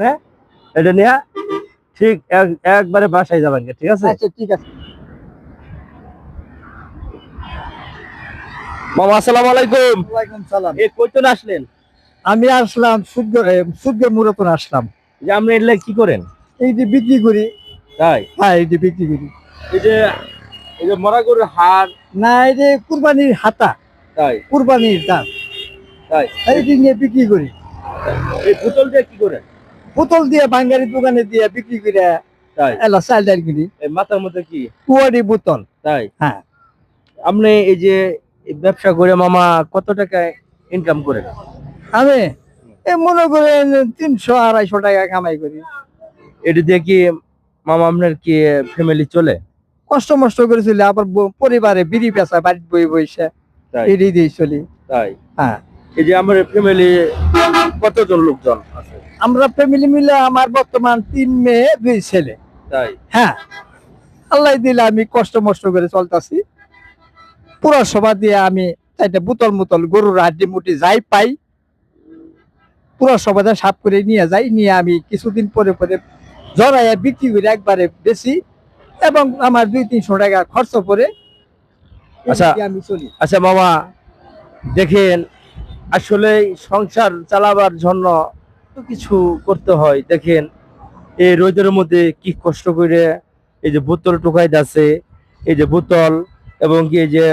হ্যাঁ? এটা নিয়ে ঠিক একবারে বাসায় যাবেন ঠিক আছে? আচ্ছা ঠিক আছে। মামা আসসালামু আলাইকুম। ওয়ালাইকুম সালাম। এ কইতন আসলেন? আমি আসলাম সূর্য সূর্য মুরতন আসলাম। যে আপনি এলে কি করেন? এই যে বিক্রি করি। তাই? হ্যাঁ এই যে বিক্রি করি। এই যে এই যে মরা গরুর হাড়। না এই যে কুরবানির হাতা। তাই? কুরবানির দাম তাই? এই নিয়ে বিক্রি করি। এই বোতল দিয়ে কি করেন? বোতল দিয়ে বাঙ্গারি দোকানে দিয়ে বিক্রি করে এলা চাল ডাল কিনি। এই মাথার মধ্যে কি? কুয়ারি বোতল। তাই? হ্যাঁ। আপনি এই যে ব্যবসা করে মামা কত টাকা ইনকাম করেন? আমি এ মনে করেন তিনশো আড়াইশো টাকা কামাই করি। এটা দিয়ে কি মামা আপনার কি ফ্যামিলি চলে? কষ্ট মষ্ট করে চলি আবার পরিবারে বিড়ি পেঁচা বাড়িতে বই বইসে তাই। দিয়ে চলি। তাই। হ্যাঁ। এই যে আমার ফ্যামিলি কতজন লোকজন আছে? আমরা ফ্যামিলি মিলে আমার বর্তমান তিন মেয়ে দুই ছেলে। তাই? হ্যাঁ। আল্লাহ দিলে আমি কষ্ট মষ্ট করে চলতেছি। পুরো সভা দিয়ে আমি চাইটা বোতল মুতল গরুর হাড্ডি মুটি যাই পাই পুরো সভাতে সাফ করে নিয়ে যাই নিয়ে আমি কিছুদিন পরে পরে জড়াইয়া বিক্রি করে একবারে বেশি এবং আমার দুই তিনশো টাকা খরচ করে আচ্ছা। আমি চলি। আচ্ছা মামা দেখেন আসলে সংসার চালাবার জন্য কিছু করতে হয়। দেখেন, এই রোদের মধ্যে কি কষ্ট করে এই যে বোতল টোকাই আছে, এই যে বোতল এবং কি যে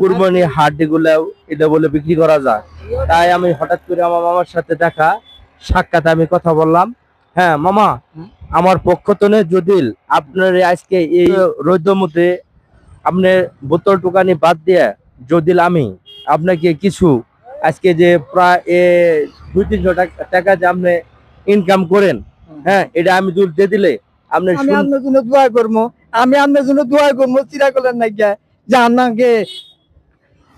কুরবানি হাট এগুলো এটা বলে বিক্রি করা যায়। তাই আমি হঠাৎ করে আমার মামার সাথে দেখা, সাক্ষাৎ আমি কথা বললাম। হ্যাঁ মামা, আমার পক্ষ থেকে যদি আপনার আজকে এই রোদের মধ্যে আপনি বোতল টোকানি বাদ দিয়ে যদি আমি আপনাকে কিছু আজকে যে প্রায় দুই তিনশো টাকা যে আপনি ইনকাম করেন হ্যাঁ এটা আমি দুধ দিয়ে দিলে আপনি আমি আপনার জন্য দোয়া করব। আমি আপনার জন্য দোয়া করব চিরা করলেন না গিয়া। যে আমাকে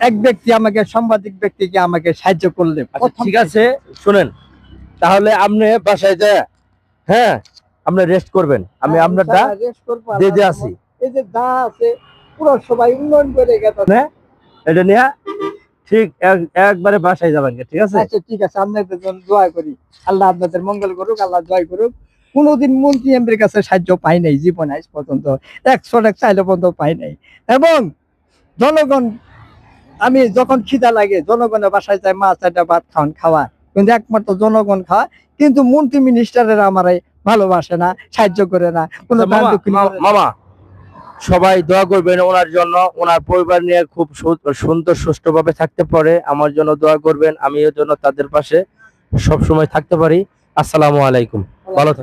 এক ব্যক্তি আমাকে সাংবাদিক ব্যক্তিকে আমাকে সাহায্য করলে। আচ্ছা, ঠিক আছে শুনেন। তাহলে আপনি বাসায় যায় হ্যাঁ আপনি রেস্ট করবেন। আমি হ্যাঁ, আপনারটা দিয়ে দিয়ে আসি। এই যে দা আছে পুরো সবাই উন্নয়ন করে গেছে। এটা নিয়ে ঠিক একবারে বাসায় যাবেন ঠিক আছে? আচ্ছা ঠিক আছে আপনাদের জন্য দোয়া করি। আল্লাহ আপনাদের মঙ্গল করুক আল্লাহ দোয়া করুক। কোনোদিন মন্ত্রী এমপির কাছে সাহায্য পাই নাই জীবনে আজ পর্যন্ত। একশো টাকা চাইলে পর্যন্ত পাই নাই। এবং জনগণ আমি যখন খিদা লাগে জনগণের বাসায় যায় মাছ চারটা ভাত খাওয়ান খাওয়া। কিন্তু একমাত্র জনগণ খাওয়া কিন্তু মন্ত্রী মিনিস্টারের আমার ভালোবাসে না সাহায্য করে না। কোনো আচ্ছা, মামা সবাই দোয়া করবেন ওনার জন্য। ওনার পরিবার নিয়ে খুব সুন্দর সুষ্ঠুভাবে থাকতে পারে। আমার জন্য দোয়া করবেন আমি এর জন্য তাদের পাশে সবসময় থাকতে পারি। আসসালামু আলাইকুম। ভালো।